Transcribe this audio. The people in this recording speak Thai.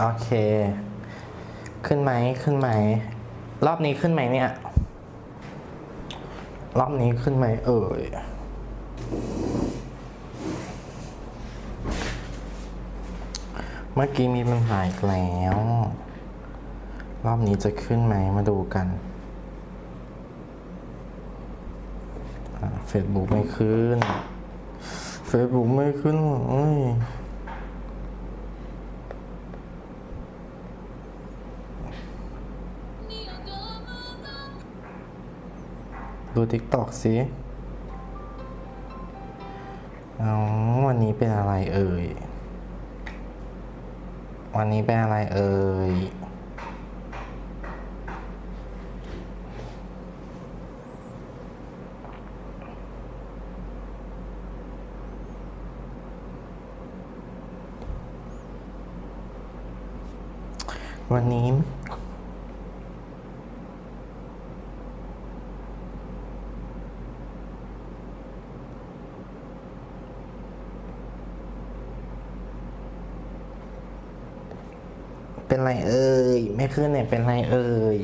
โอเค ขึ้นไหมขึ้นไหม รอบนี้ขึ้นไหมเนี่ย รอบนี้ขึ้นไหมเอ่ยเมื่อกี้มีปัญหาอีกแล้ว รอบนี้จะขึ้นไหมมาดูกันเฟซบุ๊กไม่ขึ้นเฟซบุ๊กไม่ขึ้นเลย ดูทิกตอกสิเอวันนี้เป็นอะไรเอ่ย วันนี้เป็นอะไรเอ่ย วันนี้ เป็นไรเอ่ย ไม่ขึ้นเนี่ยเป็นไรเอ่ย